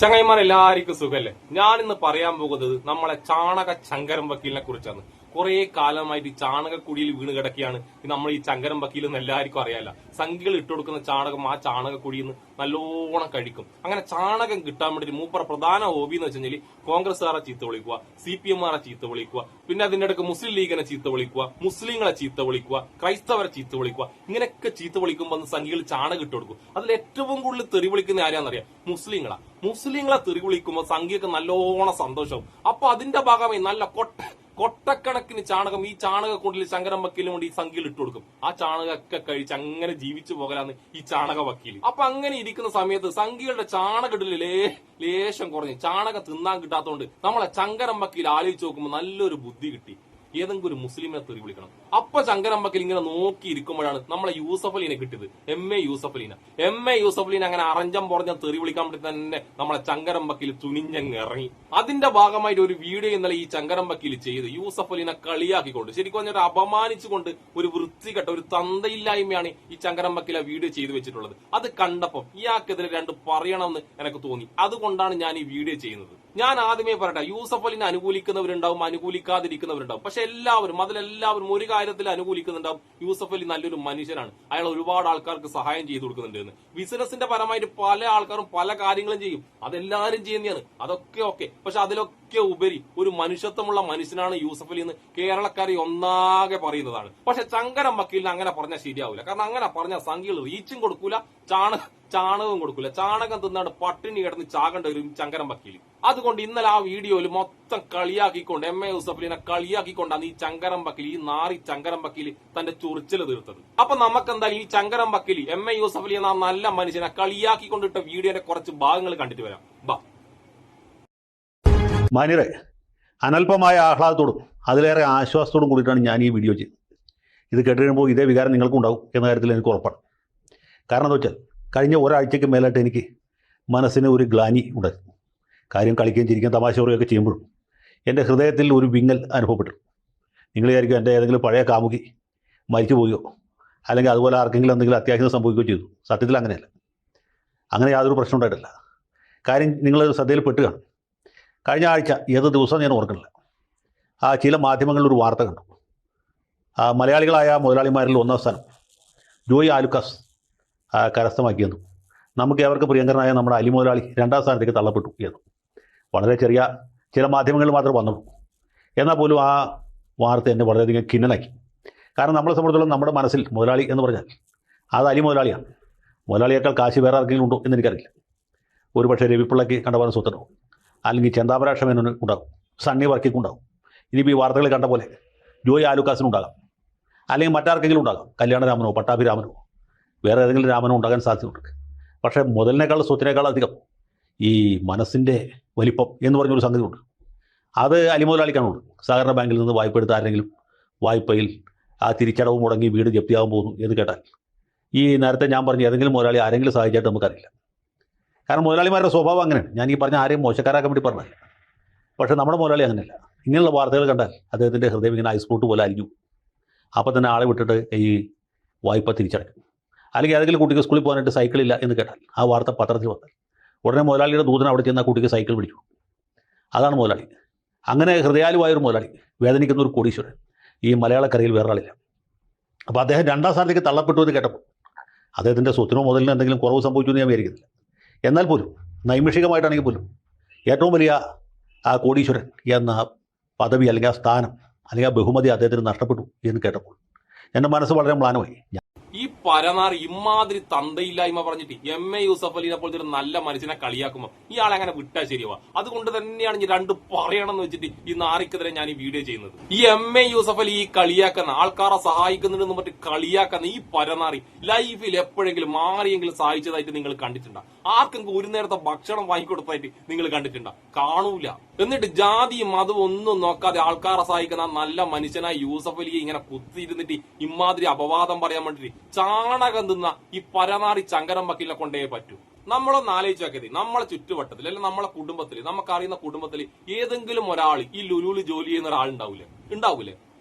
ചങ്ങായിമാർ എല്ലാവർക്കും സുഖല്ലേ? ഞാൻ ഇന്ന് പറയാൻ പോകുന്നത് നമ്മളെ ചാണക ചങ്കരം വക്കീലിനെ കുറിച്ചാണ്. കുറെ കാലമായിട്ട് ഈ ചാണകക്കുടിയിൽ വീണ് കിടക്കുകയാണ്. നമ്മൾ ഈ ചങ്കരം വക്കീൽ എല്ലാവർക്കും അറിയാല്ല സംഖ്യകൾ ഇട്ടുകൊടുക്കുന്ന ചാണകം ആ ചാണകക്കുടിയിൽ നിന്ന് നല്ലോണം കഴിക്കും. അങ്ങനെ ചാണകം കിട്ടാൻ വേണ്ടി മൂപ്പറ പ്രധാന ഹോബി എന്ന് വെച്ചാൽ കോൺഗ്രസ്സുകാരെ ചീത്ത വിളിക്കുക സി പി എമ്മാരെ ചീത്ത വിളിക്കുക പിന്നെ അതിന്റെ ഇടയ്ക്ക് മുസ്ലിം ലീഗിനെ ചീത്ത വിളിക്കുക മുസ്ലിങ്ങളെ ചീത്ത വിളിക്കുക ക്രൈസ്തവരെ ചീത്ത വിളിക്കുക ഇങ്ങനെയൊക്കെ ചീത്ത വിളിക്കുമ്പോൾ സംഖ്യകൾ ചാണകം ഇട്ട് കൊടുക്കും. അതിൽ ഏറ്റവും കൂടുതൽ തെറി വിളിക്കുന്ന ആരാന്നറിയാം? മുസ്ലിങ്ങളാ. മുസ്ലിങ്ങളെ തെറി വിളിക്കുമ്പോൾ സംഖ്യക്ക് നല്ലോണം സന്തോഷവും. അപ്പൊ അതിന്റെ ഭാഗമായി നല്ല കൊട്ട കൊട്ടക്കണക്കിന് ചാണകം ഈ ചാണകക്കൂട്ടിൽ ശങ്കരം വക്കീലും കൊണ്ട് ഈ സംഖ്യയിൽ ഇട്ട് കൊടുക്കും. ആ ചാണകമൊക്കെ കഴിച്ച് അങ്ങനെ ജീവിച്ചു പോകലാന്ന് ഈ ചാണക വക്കീൽ അപ്പൊ അങ്ങനെ ഇരിക്കുന്ന സമയത്ത് സംഖ്യകളുടെ ചാണക ലേ ലേശം കുറഞ്ഞു. ചാണകം തിന്നാൻ കിട്ടാത്തതുകൊണ്ട് നമ്മളെ ശങ്കരം വക്കീൽ ആലോചിച്ച് നോക്കുമ്പോൾ നല്ലൊരു ബുദ്ധി കിട്ടി. ഏതെങ്കിലും ഒരു മുസ്ലിമിനെ തെറി വിളിക്കണം. അപ്പൊ ചങ്കരമ്പക്കൽ ഇങ്ങനെ നോക്കി ഇരിക്കുമ്പോഴാണ് നമ്മളെ യൂസഫ് അലീനെ കിട്ടിയത്. എം എ യൂസഫ് അലീന എം എ യൂസഫ് അലീന അങ്ങനെ അറഞ്ചം പുറഞ്ഞ തെറി വിളിക്കാൻ വേണ്ടി തന്നെ നമ്മളെ ചങ്കരമ്പക്കിൽ തുനിഞ്ഞങ്ങ് ഇറങ്ങി. അതിന്റെ ഭാഗമായിട്ട് ഒരു വീഡിയോ ഇന്നലെ ഈ ചങ്കരമ്പക്കിൽ ചെയ്ത് യൂസഫ് അലീനെ കളിയാക്കിക്കൊണ്ട് ശരിക്കും പറഞ്ഞാൽ അപമാനിച്ചുകൊണ്ട് ഒരു വൃത്തികെട്ട ഒരു തന്തയില്ലായ്മയാണ് ഈ ചങ്കരമ്പക്കിൽ ആ വീഡിയോ ചെയ്തു വെച്ചിട്ടുള്ളത്. അത് കണ്ടപ്പോൾ ഇയാൾക്കെതിരെ രണ്ട് പറയണമെന്ന് എനിക്ക് തോന്നി. അതുകൊണ്ടാണ് ഞാൻ ഈ വീഡിയോ ചെയ്യുന്നത്. ഞാൻ ആദ്യമേ പറയട്ടെ യൂസഫ് അലിനെ അനുകൂലിക്കുന്നവരുണ്ടാവും അനുകൂലിക്കാതിരിക്കുന്നവരുണ്ടാവും. പക്ഷെ എല്ലാവരും അതിലെല്ലാവരും ഒരു കാര്യത്തിൽ അനുകൂലിക്കുന്നുണ്ടാവും. യൂസഫ് അലി നല്ലൊരു മനുഷ്യനാണ്. അയാൾ ഒരുപാട് ആൾക്കാർക്ക് സഹായം ചെയ്തു കൊടുക്കുന്നുണ്ട്. എന്ന് ബിസിനസിന്റെ പരമായിട്ട് പല ആൾക്കാരും പല കാര്യങ്ങളും ചെയ്യും. അതെല്ലാവരും ചെയ്യുന്നതാണ്. അതൊക്കെ ഓക്കെ. പക്ഷെ അതിലൊക്കെ ഉപരി ഒരു മനുഷ്യത്വമുള്ള മനുഷ്യനാണ് യൂസഫ് അലി എന്ന് കേരളക്കാരെ ഒന്നാകെ പറയുന്നതാണ്. പക്ഷെ ചങ്കരം വക്കീലിന് അങ്ങനെ പറഞ്ഞാൽ ശരിയാവില്ല കാരണം അങ്ങനെ പറഞ്ഞ സംഖ്യകൾ റീച്ചും കൊടുക്കൂല ചാണ ചാണകവും കൊടുക്കൂല. ചാണകം തിന്നാണ് പട്ടിണി കിടന്ന് ചാകേണ്ട ഒരു ചങ്കരം വക്കീൽ അതുകൊണ്ട് ഇന്നലെ ആ വീഡിയോയിൽ മൊത്തം കളിയാക്കിക്കൊണ്ട് എം എ യൂസഫലിനെ കളിയാക്കിക്കൊണ്ടാണ് ഈ ചങ്കരം വക്കീൽ ഈ നാറി ചങ്കരം വക്കീൽ തന്റെ ചൊറിച്ചിൽ തീർത്തത്. അപ്പൊ നമുക്ക് എന്തായാലും ഈ ചങ്കരം വക്കീൽ എം എ യൂസഫലി എന്ന നല്ല മനുഷ്യനെ കളിയാക്കിക്കൊണ്ടിട്ട വീഡിയോന്റെ കുറച്ച് ഭാഗങ്ങൾ കണ്ടിട്ട് വരാം. ബാ. മാന്യരെ അനല്പമായ ആഹ്ലാദത്തോടും അതിലേറെ ആശ്വാസത്തോടും കൂടിയിട്ടാണ് ഞാൻ ഈ വീഡിയോ ചെയ്യുന്നത് ഇത് കേട്ടുകഴിയുമ്പോൾ ഇതേ വികാരം നിങ്ങൾക്കും ഉണ്ടാവും എന്ന കാര്യത്തിൽ എനിക്ക് ഉറപ്പാണ്. കാരണം എന്താ വെച്ചാൽ കഴിഞ്ഞ ഒരാഴ്ചയ്ക്ക് മേലായിട്ട് എനിക്ക് മനസ്സിന് ഒരു ഗ്ലാനി ഉണ്ടായി. കാര്യം കളിക്കുകയും ചിരിക്കുകയും തമാശ പറയുകയൊക്കെ ചെയ്യുമ്പോഴും എന്റെ ഹൃദയത്തിൽ ഒരു വിങ്ങൽ അനുഭവപ്പെട്ടു. നിങ്ങൾ വിചാരിക്കും എന്റെ ഏതെങ്കിലും പഴയ കാമുകി മരിച്ചു പോയോ? അല്ലെങ്കിൽ അതുപോലെ ആർക്കെങ്കിലും എന്തെങ്കിലും അത്യാവശ്യം സംഭവിക്കുകയോ ചെയ്തു? സത്യത്തിൽ അങ്ങനെയല്ല. അങ്ങനെ യാതൊരു പ്രശ്നം ഉണ്ടായിട്ടില്ല. കാര്യം നിങ്ങൾ ശ്രദ്ധയിൽ പെട്ട് കാണും കഴിഞ്ഞ ആഴ്ച ഏത് ദിവസം ഞാൻ ഓർക്കുന്നില്ല. ആ ചില മാധ്യമങ്ങളിൽ ഒരു വാർത്ത കണ്ടു. ആ മലയാളികളായ മുതലാളിമാരിൽ ഒന്നാം സ്ഥാനം ജോയി ആലുക്കാസ് കരസ്ഥമാക്കിയെന്നു നമുക്ക് അവർക്ക് പ്രിയങ്കരനായ നമ്മുടെ അലി മുതലാളി രണ്ടാം സ്ഥാനത്തേക്ക് തള്ളപ്പെട്ടു എന്ന്. വളരെ ചെറിയ ചില മാധ്യമങ്ങളിൽ മാത്രമേ വന്നുള്ളൂ. എന്നാൽ പോലും ആ വാർത്ത എന്നെ വളരെയധികം ഖിന്നനാക്കി. കാരണം നമ്മളെ സംബന്ധിച്ചോളം നമ്മുടെ മനസ്സിൽ മുതലാളി എന്ന് പറഞ്ഞാൽ അത് അലി മുതലാളിയാണ്. മുതലാളിയേക്കാൾ കാശ് വേറെ ആർക്കെങ്കിലും ഉണ്ടോ എന്ന് എനിക്കറിയില്ല. ഒരു പക്ഷേ രവിപ്പിള്ളയ്ക്ക് കണ്ടപോലെ സ്വത്തുണ്ടാവും അല്ലെങ്കിൽ ചെന്താപരാക്ഷമേനോന് ഉണ്ടാകും. സണ്ണി വർക്കിക്ക് ഉണ്ടാകും. ഇനിയിപ്പോൾ ഈ വാർത്തകൾ കണ്ട പോലെ ജോയി ആലുക്കാസിനുണ്ടാകാം അല്ലെങ്കിൽ മറ്റാർക്കെങ്കിലും ഉണ്ടാകാം. കല്യാണരാമനോ പട്ടാഭിരാമനോ. വേറെ ഏതെങ്കിലും രാമനോ ഉണ്ടാകാൻ സാധ്യതയുണ്ട്. പക്ഷേ മുതലിനേക്കാൾ സ്വത്തിനേക്കാൾ അധികം ഈ മനസ്സിന്റെ വലിപ്പം എന്ന് പറഞ്ഞൊരു സംഗതിയുണ്ട്. അത് അലിമുതലാളിക്കാണുണ്ട് സഹകരണ ബാങ്കിൽ നിന്ന് വായ്പ എടുത്ത ആരെങ്കിലും വായ്പയിൽ ആ തിരിച്ചടവ് മുടങ്ങി വീട് ജപ്തിയാകാൻ പോകുന്നു എന്ന് കേട്ടാൽ. ഈ നേരത്തെ ഞാൻ പറഞ്ഞ ഏതെങ്കിലും മുതലാളി ആരെങ്കിലും സഹായിച്ചായിട്ട് നമുക്കറിയില്ല. കാരണം മുതലാളിമാരുടെ സ്വഭാവം അങ്ങനെയാണ് ഞാൻ ഈ പറഞ്ഞ ആരെയും മോശക്കാരാക്കാൻ വേണ്ടി പറഞ്ഞല്ല. പക്ഷേ നമ്മുടെ മുതലാളി അങ്ങനെയല്ല. ഇങ്ങനെയുള്ള വാർത്തകൾ കണ്ടാൽ അദ്ദേഹത്തിന്റെ ഹൃദയം ഇങ്ങനെ ഐസ് ഫ്രൂട്ട് പോലെ അരിഞ്ഞു അപ്പോൾ തന്നെ ആളെ വിട്ടിട്ട് ഈ വായ്പ തിരിച്ചടക്കും അല്ലെങ്കിൽ ഏതെങ്കിലും കുട്ടിക്ക് സ്കൂളിൽ പോകാനായിട്ട് സൈക്കിളില്ല എന്ന് കേട്ടാൽ ആ വാർത്ത പത്രത്തിൽ വന്നാൽ ഉടനെ മുതലാളിയുടെ ദൂതൻ അവിടെ ചെന്ന് കുട്ടിക്ക് സൈക്കിൾ പിടിച്ചു. അതാണ് മുതലാളി. അങ്ങനെ ഹൃദയാലുവായ ഒരു മുതലാളി വേദനിക്കുന്ന ഒരു കോടീശ്വരൻ. ഈ മലയാളക്കരയിൽ വേറൊരാളില്ല. അപ്പോൾ അദ്ദേഹം രണ്ടാം സ്ഥാനത്തേക്ക് തള്ളപ്പെട്ടു എന്ന് കേട്ടപ്പോൾ അദ്ദേഹത്തിന്റെ സ്വത്തിനോ മുതലിനോ എന്തെങ്കിലും കുറവ് സംഭവിച്ചു എന്ന് ഞാൻ വിചാരിക്കുന്നില്ല. എന്നാൽ പോലും നൈമിഷികമായിട്ടാണെങ്കിൽ പോലും ഏറ്റവും വലിയ ആ കോടീശ്വരൻ എന്ന പദവി അല്ലെങ്കിൽ ആ സ്ഥാനം അല്ലെങ്കിൽ ആ ബഹുമതി അദ്ദേഹത്തിന് നഷ്ടപ്പെട്ടു എന്ന് കേട്ടപ്പോൾ എന്റെ മനസ്സ് വളരെ മ്ലാനമായി. പരനാർ ഇമാതിരി തന്തയില്ലായ്മ പറഞ്ഞിട്ട് എം എ യൂസഫ് അലീനെ പോലത്തെ ഒരു നല്ല മനുഷ്യനെ കളിയാക്കുമ്പോൾ ഇയാൾ അങ്ങനെ വിട്ടാ ശരിയാവുക. അതുകൊണ്ട് തന്നെയാണ് ഈ രണ്ട് പറയണമെന്ന് വെച്ചിട്ട് ഈ നാറിക്കെതിരെ ഞാൻ ഈ വീഡിയോ ചെയ്യുന്നത്. ഈ എം എ യൂസഫ് അലി ഈ കളിയാക്കുന്ന ആൾക്കാരെ സഹായിക്കുന്നുണ്ടെന്ന് പറഞ്ഞിട്ട് കളിയാക്കുന്ന ഈ പരനാറി ലൈഫിൽ എപ്പോഴെങ്കിലും മാറിയെങ്കിലും സഹായിച്ചതായിട്ട് നിങ്ങൾ കണ്ടിട്ടുണ്ടോ? ആർക്കെങ്കിലും ഒരു നേരത്തെ ഭക്ഷണം വാങ്ങിക്കൊടുത്തായിട്ട് നിങ്ങൾ കണ്ടിട്ടുണ്ടോ? കാണൂല. എന്നിട്ട് ജാതി മതവും ഒന്നും നോക്കാതെ ആൾക്കാരെ സഹായിക്കുന്ന നല്ല മനുഷ്യനായ യൂസഫ് അലിയെ ഇങ്ങനെ കുത്തിയിരുന്നിട്ട് ഇമാതിരി അപവാദം പറയാൻ വേണ്ടിട്ട് ചാണകം തിന്ന ഈ പരനാറി ചങ്കരം വക്കീലിനെ കൊണ്ടേ പറ്റൂ. നമ്മളൊന്ന് ആലോചിച്ച് നോക്കിയത് നമ്മളെ ചുറ്റുവട്ടത്തിൽ അല്ലെങ്കിൽ നമ്മളെ കുടുംബത്തിൽ നമുക്കറിയുന്ന കുടുംബത്തിൽ ഏതെങ്കിലും ഒരാൾ ഈ ലുലുവിൽ ജോലി ചെയ്യുന്ന ഒരാൾ ഉണ്ടാവൂലേ?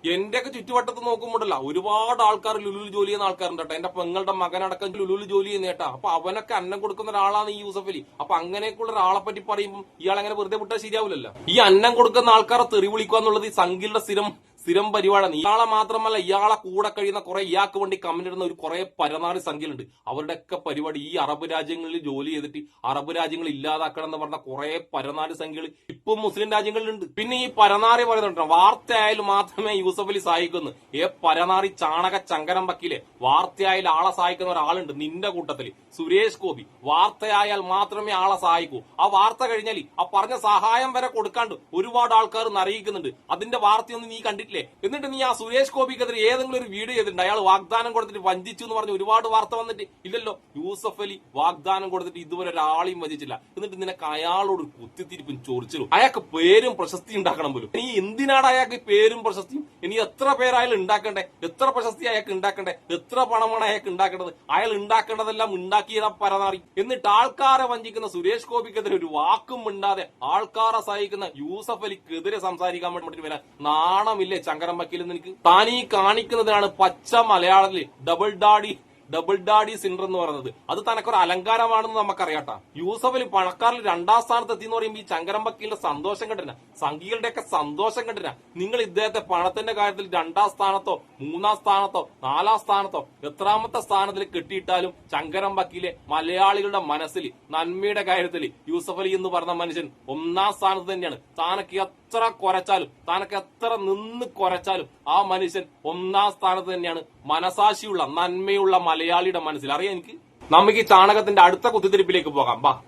ഉണ്ടാവൂലേ എന്റെ ഒക്കെ ചുറ്റുവട്ടത്ത് നോക്കുമ്പോഴല്ല ഒരുപാട് ആൾക്കാർ ലുലുവിൽ ജോലി ചെയ്യുന്ന ആൾക്കാരുണ്ട് കേട്ടോ. എന്റെ പെങ്ങളുടെ മകനടക്കം ലുലുവിൽ ജോലി ചെയ്യുന്ന കേട്ടാ. അപ്പൊ അവനൊക്കെ അന്നം കൊടുക്കുന്ന ഒരാളാണ് ഈ യൂസഫ് അലി അപ്പൊ അങ്ങനെയൊക്കെയുള്ള ഒരാളെ പറ്റി പറയുമ്പോൾ ഇയാൾ അങ്ങനെ വെറുതെ വിട്ടാൽ ശരിയാവില്ലല്ലോ. ഈ അന്നം കൊടുക്കുന്ന ആൾക്കാരെ തെറി വിളിക്കുക എന്നുള്ളത് ഈ സംഘിയുടെ സ്ഥിരം സ്ഥിരം പരിപാടിയാണ്. ഇയാളെ മാത്രമല്ല ഇയാളെ കൂടെ കഴിയുന്ന കുറെ ഇയാൾക്ക് വേണ്ടി കമന്റ് ഇടുന്ന ഒരു കുറെ പരനാറി സംഖ്യലുണ്ട് അവരുടെയൊക്കെ പരിപാടി ഈ അറബ് രാജ്യങ്ങളിൽ ജോലി ചെയ്തിട്ട് അറബ് രാജ്യങ്ങൾ ഇല്ലാതാക്കണം എന്ന് പറഞ്ഞ കുറെ പരനാറി സംഖ്യകൾ ഇപ്പം മുസ്ലിം രാജ്യങ്ങളിലുണ്ട്. പിന്നെ ഈ പരനാറി പറയുന്നുണ്ട് വാർത്തയായാലും മാത്രമേ യൂസഫ് അലി സഹായിക്കുന്നു. ഏ പരനാറി ചാണക ചങ്കരം വക്കീലെ വാർത്തയായാലും ആളെ സഹായിക്കുന്ന ഒരാളുണ്ട് നിന്റെ കൂട്ടത്തിൽ സുരേഷ് ഗോപി. വാർത്തയായാൽ മാത്രമേ ആളെ സഹായിക്കൂ. ആ വാർത്ത കഴിഞ്ഞാൽ ആ പറഞ്ഞ സഹായം വരെ കൊടുക്കാണ്ട് ഒരുപാട് ആൾക്കാർ അറിയിക്കുന്നുണ്ട് അതിന്റെ വാർത്തയൊന്നും നീ കണ്ടിട്ടില്ലേ. എന്നിട്ട് നീ ആ സുരേഷ് ഗോപിക്കെതിരെ ഏതെങ്കിലും ഒരു വീഡിയോ ചെയ്തിട്ടുണ്ട്. അയാൾ വാഗ്ദാനം കൊടുത്തിട്ട് വഞ്ചിച്ചു എന്ന് പറഞ്ഞ് ഒരുപാട് വാർത്ത വന്നിട്ട് ഇല്ലല്ലോ. യൂസഫ് അലി വാഗ്ദാനം കൊടുത്തിട്ട് ഇതുവരെ ഒരാളെയും വഞ്ചിച്ചില്ല. എന്നിട്ട് നിനക്ക് അയാളോട് കുത്തിത്തിരിപ്പും ചോദിച്ചു അയാൾക്ക് പേരും പ്രശസ്തി ഉണ്ടാക്കണം പോലും. ഇനി എന്തിനാണ് അയാൾക്ക് പേരും പ്രശസ്തിയും? ഇനി എത്ര പേരായാലും ഉണ്ടാക്കണ്ടേ? എത്ര പ്രശസ്തി അയാൾക്ക് ഉണ്ടാക്കണ്ടേ? എത്ര പണമാണ് അയാൾക്ക് ഉണ്ടാക്കേണ്ടത്? അയാൾ ഉണ്ടാക്കേണ്ടതെല്ലാം ഉണ്ടാക്കിയതാ പരനാറി. എന്നിട്ട് ആൾക്കാരെ വഞ്ചിക്കുന്ന സുരേഷ് ഗോപിക്കെതിരെ ഒരു വാക്കും മിണ്ടാതെ ആൾക്കാരെ സഹായിക്കുന്ന യൂസഫ് അലിക്കെതിരെ സംസാരിക്കാൻ വേണ്ടി വരാൻ നാണമില്ലേ ചങ്കരം വക്കീൽ എനിക്ക് താൻ ഈ കാണിക്കുന്നതിനാണ് പച്ച മലയാളത്തിൽ ഡബിൾ ഡാഡി ഡബിൾ ഡാഡി സിൻഡർ എന്ന് പറയുന്നത്. അത് തനക്കൊരു അലങ്കാരമാണെന്ന് നമുക്കറിയാട്ടാ. യൂസഫിൽ പണക്കാരിൽ രണ്ടാം സ്ഥാനത്ത് എത്തി എന്ന് പറയുമ്പോൾ ഈ ചങ്കരം വക്കീലിന്റെ സന്തോഷം കണ്ടിന സംഘികളുടെയൊക്കെ സന്തോഷം കണ്ടിന നിങ്ങൾ ഇദ്ദേഹത്തെ പണത്തിന്റെ കാര്യത്തിൽ രണ്ടാം സ്ഥാനത്തോ മൂന്നാം സ്ഥാനത്തോ നാലാം സ്ഥാനത്തോ എത്രാമത്തെ സ്ഥാനത്തിൽ കെട്ടിയിട്ടാലും ചങ്കരം വക്കീലെ മലയാളികളുടെ മനസ്സിൽ നന്മയുടെ കാര്യത്തിൽ യൂസഫ് അലി എന്ന് പറഞ്ഞ മനുഷ്യൻ ഒന്നാം സ്ഥാനത്ത് തന്നെയാണ്. താനൊക്കെ എത്ര കുറച്ചാലും താനൊക്കെ എത്ര നിന്ന് കുറച്ചാലും ആ മനുഷ്യൻ ഒന്നാം സ്ഥാനത്ത് തന്നെയാണ്. മനസാക്ഷിയുള്ള നന്മയുള്ള മലയാളിയുടെ മനസ്സിൽ. അറിയാം എനിക്ക്? നമുക്ക് ഈ ചാണകത്തിന്റെ അടുത്ത കുത്തിത്തിരിപ്പിലേക്ക് പോകാം. ബാ.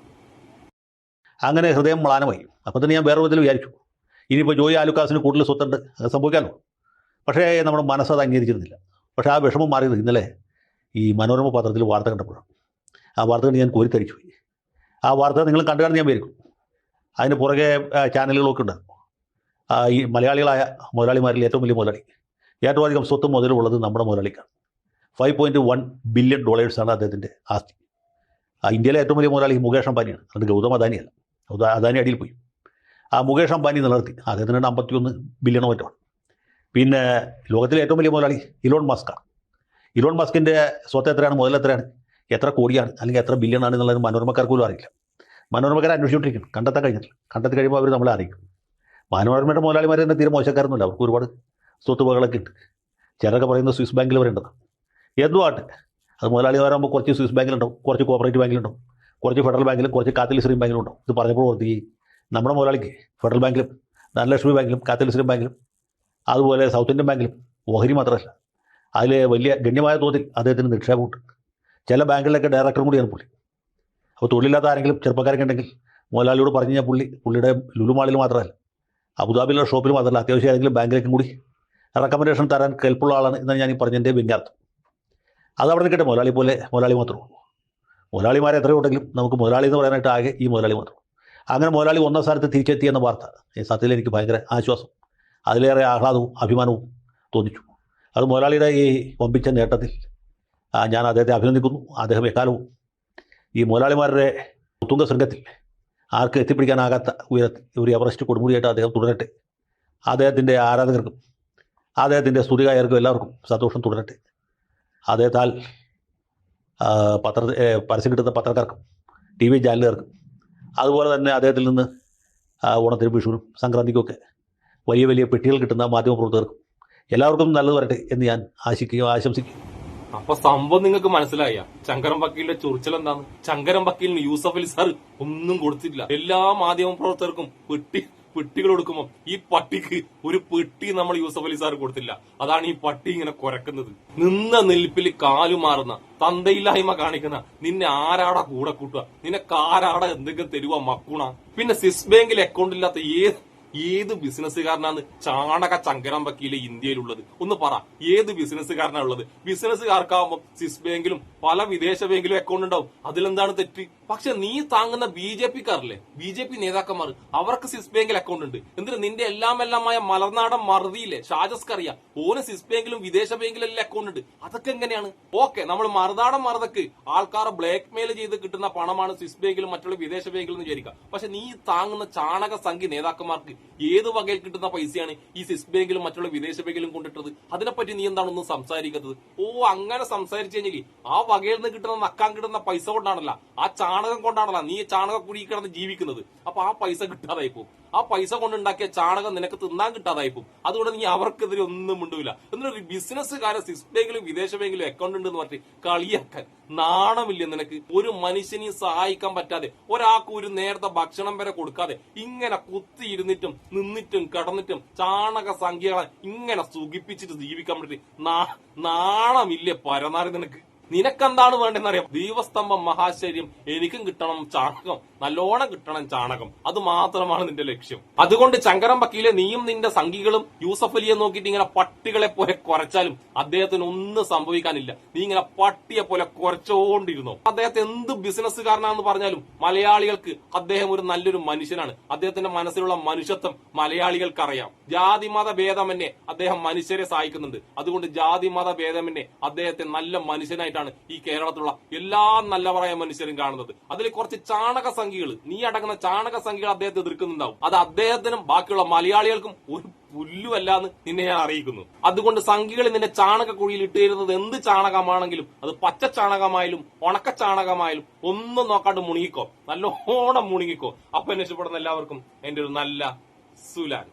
അങ്ങനെ ഹൃദയം മ്ലാനമായി. അപ്പോൾ തന്നെ ഞാൻ വേറെ വിധത്തിൽ വിചാരിച്ചു. ഇനിയിപ്പോൾ ജോയി ആലുക്കാസിന് കൂടുതൽ സ്വത്തുണ്ട് അത് സംഭവിക്കാമല്ലോ പക്ഷേ നമ്മുടെ മനസ്സത് അംഗീകരിച്ചിരുന്നില്ല. പക്ഷേ ആ വിഷമം മാറിയത് ഇന്നലെ ഈ മനോരമ പത്രത്തിൽ വാർത്ത കണ്ടപ്പോഴാണ് ആ വാർത്ത കണ്ട് ഞാൻ കോരിത്തരിച്ചു പോയി. ആ വാർത്ത നിങ്ങൾ കണ്ടു ഞാൻ വരും അതിന് പുറകെ ചാനലുകളൊക്കെ ഉണ്ട്. ഈ മലയാളികളായ മുതലാളിമാരിൽ ഏറ്റവും വലിയ മുതലാളി. ഏറ്റവും അധികം സ്വത്തും മുതലുള്ളത് നമ്മുടെ മുതലാളിക്കാണ്. ഫൈവ് പോയിന്റ് വൺ ബില്യൺ ഡോളേഴ്സാണ് അദ്ദേഹത്തിന്റെ ആസ്തി. ആ ഇന്ത്യയിലെ ഏറ്റവും വലിയ മുതലാളി മുകേഷ് അംബാനിയാണ്. അത് ഗൗതം അദാനിയല്ല അദാനി അടിയിൽ പോയി. ആ മുകേഷ് അംബാനി നിലനിർത്തി. അദ്ദേഹത്തിന് അമ്പത്തിയൊന്ന് ബില്യണോ മറ്റോ പിന്നെ ലോകത്തിലെ ഏറ്റവും വലിയ മുതലാളി ഇലോൺ മസ്കാണ് ഇലോൺ മസ്കിന്റെ സ്വത്ത് എത്രയാണ് മുതൽ എത്രയാണ്? എത്ര കോടിയാണ് അല്ലെങ്കിൽ എത്ര ബില്യൺ ആണ് എന്നുള്ളത് മനോരമക്കാർക്ക് പോലും അറിയില്ല. മനോരമക്കാരെ അന്വേഷിച്ചുകൊണ്ടിരിക്കും കണ്ടെത്താൻ കഴിഞ്ഞിട്ടില്ല. കണ്ടെത്തി കഴിയുമ്പോൾ അവർ നമ്മളെ അറിയിക്കും. മനോരമയുടെ മുതലാളിമാർ തന്നെ തീരെ മോശക്കാരൊന്നുമില്ല. അവർക്ക് ഒരുപാട് സ്വത്ത് വകകളൊക്കെ ഉണ്ട്. ചിലരൊക്കെ പറയുന്ന സ്വിസ് ബാങ്കിൽ വരേണ്ടത് എന്തോ അത് മുതലാളിമാരാകുമ്പോൾ കുറച്ച് സ്വിസ് ബാങ്കിലുണ്ടാവും കുറച്ച് കോപ്പറേറ്റീവ് ബാങ്കിലുണ്ടാവും കുറച്ച് ഫെഡറൽ ബാങ്കിലും കുറച്ച് കാത്തലിസ്ത്രീം ബാങ്കിലും ഉണ്ടാവും. ഇത് പറഞ്ഞപ്പോൾ ഓർത്തി നമ്മുടെ മുതലാളിക്ക് ഫെഡറൽ ബാങ്കിലും ധനലക്ഷ്മി ബാങ്കിലും കാത്തലിസ്ത്രീം ബാങ്കിലും അതുപോലെ സൗത്ത് ഇന്ത്യൻ ബാങ്കിലും ഓഹരി മാത്രമല്ല. അതിൽ വലിയ ഗണ്യമായ തോതിൽ അദ്ദേഹത്തിന് നിക്ഷേപമുണ്ട് ചില ബാങ്കുകളിലൊക്കെ ഡയറക്ടറും കൂടിയാണ് പുള്ളി. അപ്പോൾ തൊഴിലില്ലാത്ത ആരെങ്കിലും ചെറുപ്പക്കാരൊക്കെ ഉണ്ടെങ്കിൽ മോലാലിയോട് പറഞ്ഞു കഴിഞ്ഞാൽ പുള്ളി പുള്ളിയുടെ ലുലുമാളിൽ മാത്രമല്ല. അബുദാബിയിലുള്ള ഷോപ്പിൽ മാത്രമല്ല. അത്യാവശ്യം ഏതെങ്കിലും ബാങ്കിലേക്കും കൂടി റെക്കമെൻഡേഷൻ തരാൻ കെൽപ്പുള്ള ആളാണ് എന്നാണ് ഞാൻ ഈ പറഞ്ഞതിന്റെ വിജ്ഞാർത്ഥം അത് അവിടെ നിൽക്കട്ടെ. മുതലാളി പോലെ മുതലാളി മാത്രമേ ഉള്ളൂ. മുതലാളിമാരെ എത്രയോ ഉണ്ടെങ്കിലും നമുക്ക് മുതലാളി എന്ന് പറയാനായിട്ട് ആകെ ഈ മുതലാളി മാത്രം അങ്ങനെ മുതലാളി ഒന്നാം സ്ഥാനത്ത് തിരിച്ചെത്തി എന്ന വാർത്ത ഈ സത്യത്തിൽ എനിക്ക് ഭയങ്കര ആശ്വാസം. അതിലേറെ ആഹ്ലാദവും അഭിമാനവും തോന്നിച്ചു. അത് മുതലാളിയുടെ ഈ വമ്പിച്ച നേട്ടത്തിൽ ഞാൻ അദ്ദേഹത്തെ അഭിനന്ദിക്കുന്നു. അദ്ദേഹം എക്കാലവും ഈ മുതലാളിമാരുടെ ഉത്തുംഗ ശൃംഗത്തിൽ ആർക്ക് എത്തിപ്പിടിക്കാനാകാത്ത ഉയരത്തിൽ ഒരു എവറസ്റ്റ് കൊടുമുടിയായിട്ട് അദ്ദേഹം തുടരട്ടെ. അദ്ദേഹത്തിന്റെ ആരാധകർക്കും അദ്ദേഹത്തിന്റെ സ്തുതികായർക്കും എല്ലാവർക്കും സന്തോഷം തുടരട്ടെ. അദ്ദേഹത്താൽ പത്ര പരസ്യം കിട്ടുന്ന പത്രക്കാർക്കും ടി വി ചാനലുകാർക്കും അതുപോലെ തന്നെ അദ്ദേഹത്തിൽ നിന്ന് ഓണത്തിനും വിഷുവിനും സംക്രാന്തിക്കുമൊക്കെ വലിയ വലിയ പെട്ടികൾ കിട്ടുന്ന മാധ്യമപ്രവർത്തകർക്കും എല്ലാവർക്കും നല്ലത് വരട്ടെ എന്ന് ഞാൻ ആശിക്കുകയും ആശംസിക്കും അപ്പൊ സംഭവം നിങ്ങൾക്ക് മനസ്സിലായ? ചങ്കരം വക്കീലിന്റെ ചൊറിച്ചൽ എന്താണ്? ചങ്കരം വക്കീലിന് യൂസഫ് അലി സാർ ഒന്നും കൊടുത്തില്ല എല്ലാ മാധ്യമ പ്രവർത്തകർക്കും പെട്ടി പെട്ടികൾ കൊടുക്കുമ്പോ ഈ പട്ടിക്ക് ഒരു പെട്ടി നമ്മൾ യൂസഫ് അലി സാർ കൊടുത്തില്ല. അതാണ് ഈ പട്ടി ഇങ്ങനെ കുരക്കുന്നത്. നിന്ന നിൽപ്പിൽ കാലു കാലുമാറുന്ന തന്തയില്ലായ്മ കാണിക്കുന്ന നിന്നെ ആരാടാ കൂടെ കൂട്ടുക? നിന്നെ കാരാട എന്തെങ്കിലും തരുക മക്കൂണ? പിന്നെ സിസ് ബാങ്കിൽ അക്കൗണ്ട് ഇല്ലാത്ത ഏത് ഏത് ബിസിനസ്സുകാരനാണ് ചാണക ചങ്കരം വക്കീൽ ഇന്ത്യയിലുള്ളത്? ഒന്ന് പറ ഏത് ബിസിനസ്സുകാരനാണ് ഉള്ളത് ബിസിനസ്സുകാർക്കാവുമ്പോൾ സ്വിസ് ബാങ്കിലും പല വിദേശ ബാങ്കിലും അക്കൗണ്ട് ഉണ്ടാവും. അതിലെന്താണ് തെറ്റ്? പക്ഷെ നീ താങ്ങുന്ന ബി ജെ പിക്കാരല്ലേ ബി ജെ പി നേതാക്കന്മാർ അവർക്ക് സ്വിസ് ബാങ്കിൽ അക്കൗണ്ട് ഉണ്ട്. എന്നിട്ട് നിന്റെ എല്ലാം എല്ലാമായ മലർനാടൻ മറുതിയില്ലേ? ഷാജസ്ക്ക് അറിയാം. ഓന് സ്വിസ് ബാങ്കിലും വിദേശ ബാങ്കിലും എല്ലാം അക്കൗണ്ട് ഉണ്ട്. അതൊക്കെ എങ്ങനെയാണ്? ഓക്കെ നമ്മൾ മറുനാടൻ മറുതക്ക് ആൾക്കാരെ ബ്ലാക്ക് മെയിൽ ചെയ്ത് കിട്ടുന്ന പണമാണ് സ്വിസ് ബാങ്കിലും മറ്റുള്ള വിദേശ ബാങ്കിലും എന്ന് വിചാരിക്കുക. പക്ഷെ നീ താങ്ങുന്ന ചാണക സംഖ്യ നേതാക്കന്മാർക്ക് ഏത് വകയിൽ കിട്ടുന്ന പൈസയാണ് ഈ സിസ് ബാങ്കിലും മറ്റുള്ള വിദേശ ബാങ്കിലും കൊണ്ടിട്ടത്? അതിനെപ്പറ്റി നീ എന്താണ് ഒന്നും സംസാരിക്കുന്നത് ഓ അങ്ങനെ സംസാരിച്ചു കഴിഞ്ഞെങ്കിൽ ആ വകയിൽ നിന്ന് കിട്ടുന്ന നക്കാൻ കിട്ടുന്ന പൈസ കൊണ്ടാണല്ല ആ ചാണകം കൊണ്ടാണല്ല നീ ചാണക കുഴി കിടന്ന് ജീവിക്കുന്നത്. അപ്പൊ ആ പൈസ കിട്ടാതായി പോകും ആ പൈസ കൊണ്ടുണ്ടാക്കിയ ചാണകം നിനക്ക് തിന്നാൻ കിട്ടാതായി പോകും അതുകൊണ്ട് നീ അവർക്കെതിരെ ഒന്നും മിണ്ടൂല. എന്നൊരു ബിസിനസ്സുകാരെ സ്വിസ് ബാങ്കിലും വിദേശ ബാങ്കിലും അക്കൗണ്ട് ഉണ്ട് എന്ന് പറഞ്ഞ് കളിയാക്കാൻ നാണമില്ല നിനക്ക്? ഒരു മനുഷ്യനെയും സഹായിക്കാൻ പറ്റാതെ ഒരാൾക്ക് ഒരു നേരത്തെ ഭക്ഷണം വരെ കൊടുക്കാതെ ഇങ്ങനെ കുത്തിയിരുന്നിട്ടും നിന്നിട്ടും കടന്നിട്ടും ചാണക സംഖ്യകളെ ഇങ്ങനെ സുഖിപ്പിച്ചിട്ട് ജീവിക്കാൻ പറ്റി നാണമില്ലേ പരനാറി നിനക്ക്? നിനക്കെന്താണ് വേണ്ടതെന്നറിയാം. ദീപസ്തംഭം മഹാശര്യം എനിക്കും കിട്ടണം ചാണകം. നല്ലോണം കിട്ടണം ചാണകം. അത് മാത്രമാണ് നിന്റെ ലക്ഷ്യം. അതുകൊണ്ട് ചങ്കരം പക്കിയിലെ നീയും നിന്റെ സംഘികളും യൂസഫ് അലിയെ നോക്കിയിട്ട് ഇങ്ങനെ പട്ടികളെ പോലെ കുറച്ചാലും അദ്ദേഹത്തിന് ഒന്നും സംഭവിക്കാനില്ല. നീ ഇങ്ങനെ പട്ടിയെ പോലെ കുറച്ചോണ്ടിരുന്നു? അദ്ദേഹത്തെ എന്ത് ബിസിനസ്സുകാരനാണെന്ന് പറഞ്ഞാലും മലയാളികൾക്ക് അദ്ദേഹം ഒരു നല്ലൊരു മനുഷ്യനാണ്. അദ്ദേഹത്തിന്റെ മനസ്സിലുള്ള മനുഷ്യത്വം മലയാളികൾക്ക് അറിയാം ജാതി മത ഭേദമന്യേ അദ്ദേഹം മനുഷ്യരെ സഹായിക്കുന്നുണ്ട്. അതുകൊണ്ട് ജാതി മത ഭേദമന്യേ അദ്ദേഹത്തെ നല്ല മനുഷ്യനായിട്ടാണ് ഈ കേരളത്തിലുള്ള എല്ലാ നല്ല നല്ലവരായ മനുഷ്യരും കാണുന്നത്. അതിൽ കുറച്ച് ചാണക സംഖ്യകൾ നീ അടങ്ങുന്ന ചാണക സംഖ്യകൾ അദ്ദേഹത്തെ എതിർക്കുന്നുണ്ടാവും. അത് അദ്ദേഹത്തിനും ബാക്കിയുള്ള മലയാളികൾക്കും ഒരു പുല്ലുമല്ല എന്ന് നിന്നെ ഞാൻ അറിയിക്കുന്നു. അതുകൊണ്ട് സംഖ്യകൾ നിന്റെ ചാണക കുഴിയിൽ ഇട്ടിരുന്നത് എന്ത് ചാണകമാണെങ്കിലും അത് പച്ച ചാണകമായാലും ഉണക്ക ചാണകമായാലും ഒന്നും നോക്കാണ്ട് മുണുങ്ങിക്കോ. നല്ലോണം മുണുങ്ങിക്കോ. അപ്പൊ ഇഷ്ടപ്പെടുന്ന എല്ലാവർക്കും എന്റെ ഒരു നല്ല സുലാൻ.